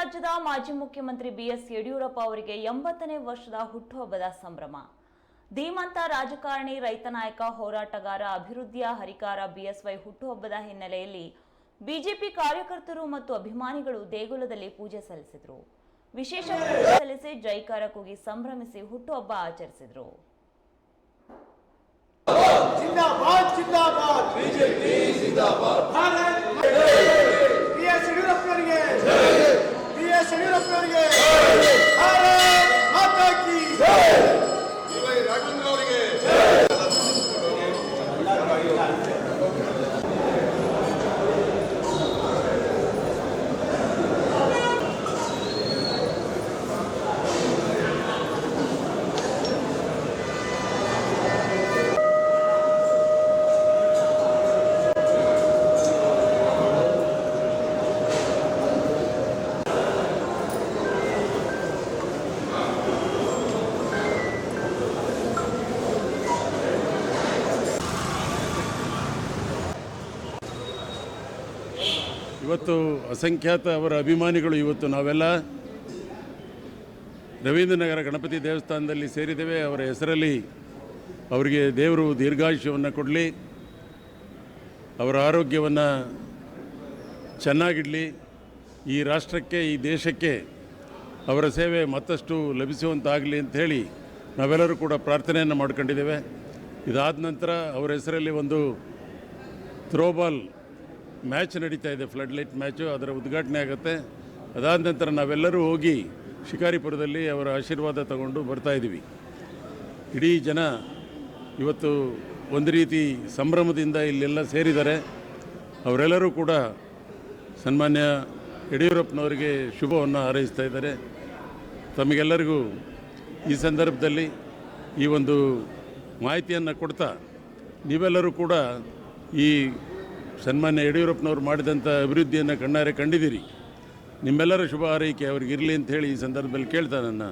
ರಾಜ್ಯದ ಮಾಜಿ ಮುಖ್ಯಮಂತ್ರಿ ಬಿಎಸ್ ಯಡಿಯೂರಪ್ಪ ಅವರಿಗೆ ಎಂಬತ್ತನೇ ವರ್ಷದ ಹುಟ್ಟುಹಬ್ಬದ ಸಂಭ್ರಮ. ಧೀಮಂತ ರಾಜಕಾರಣಿ ರೈತ ನಾಯಕ ಹೋರಾಟಗಾರ ಅಭಿವೃದ್ಧಿಯ ಹರಿಕಾರ ಬಿಎಸ್ವೈ ಹುಟ್ಟುಹಬ್ಬದ ಹಿನ್ನೆಲೆಯಲ್ಲಿ ಬಿಜೆಪಿ ಕಾರ್ಯಕರ್ತರು ಮತ್ತು ಅಭಿಮಾನಿಗಳು ದೇಗುಲದಲ್ಲಿ ಪೂಜೆ ಸಲ್ಲಿಸಿದರು. ವಿಶೇಷ ಸಲ್ಲಿಸಿ ಜೈಕಾರ ಕೂಗಿ ಸಂಭ್ರಮಿಸಿ ಹುಟ್ಟುಹಬ್ಬ ಆಚರಿಸಿದರು. Yeah. ಇವತ್ತು ಅಸಂಖ್ಯಾತ ಅವರ ಅಭಿಮಾನಿಗಳು ಇವತ್ತು ನಾವೆಲ್ಲ ರವೀಂದ್ರನಗರ ಗಣಪತಿ ದೇವಸ್ಥಾನದಲ್ಲಿ ಸೇರಿದ್ದೇವೆ. ಅವರ ಹೆಸರಲ್ಲಿ ಅವರಿಗೆ ದೇವರು ದೀರ್ಘಾಯುಷ್ಯವನ್ನು ಕೊಡಲಿ. ಅವರ ಆರೋಗ್ಯವನ್ನು ಚೆನ್ನಾಗಿಡಲಿ. ಈ ರಾಷ್ಟ್ರಕ್ಕೆ, ಈ ದೇಶಕ್ಕೆ ಅವರ ಸೇವೆ ಮತ್ತಷ್ಟು ಲಭಿಸುವಂತಾಗಲಿ ಅಂಥೇಳಿ ನಾವೆಲ್ಲರೂ ಕೂಡ ಪ್ರಾರ್ಥನೆಯನ್ನು ಮಾಡ್ಕೊಂಡಿದ್ದೇವೆ. ಇದಾದ ನಂತರ ಅವರ ಹೆಸರಲ್ಲಿ ಒಂದು ಥ್ರೋಬಾಲ್ ಮ್ಯಾಚ್ ನಡೀತಾ ಇದೆ ಫ್ಲಡ್ ಲೈಟ್ ಮ್ಯಾಚು, ಅದರ ಉದ್ಘಾಟನೆ ಆಗುತ್ತೆ. ಅದಾದ ನಂತರ ನಾವೆಲ್ಲರೂ ಹೋಗಿ ಶಿಕಾರಿಪುರದಲ್ಲಿ ಅವರ ಆಶೀರ್ವಾದ ತಗೊಂಡು ಬರ್ತಾ ಇದ್ದೀವಿ. ಇಡೀ ಜನ ಇವತ್ತು ಒಂದು ರೀತಿ ಸಂಭ್ರಮದಿಂದ ಇಲ್ಲೆಲ್ಲ ಸೇರಿದ್ದಾರೆ. ಅವರೆಲ್ಲರೂ ಕೂಡ ಸನ್ಮಾನ್ಯ ಯಡಿಯೂರಪ್ಪನವರಿಗೆ ಶುಭವನ್ನು ಹಾರೈಸ್ತಾ ಇದ್ದಾರೆ. ತಮಗೆಲ್ಲರಿಗೂ ಈ ಸಂದರ್ಭದಲ್ಲಿ ಈ ಒಂದು ಮಾಹಿತಿಯನ್ನು ಕೊಡ್ತಾ ನೀವೆಲ್ಲರೂ ಕೂಡ ಈ ಸನ್ಮಾನ್ಯ ಯಡಿಯೂರಪ್ಪನವರು ಮಾಡಿದಂಥ ಅಭಿವೃದ್ಧಿಯನ್ನು ಕಣ್ಣಾರೆ ಕಂಡಿದ್ದೀರಿ. ನಿಮ್ಮೆಲ್ಲರ ಶುಭ ಹಾರೈಕೆ ಅವ್ರಿಗೆ ಇರಲಿ ಅಂತ ಹೇಳಿ ಈ ಸಂದರ್ಭದಲ್ಲಿ ಕೇಳ್ತಾ ನನ್ನ.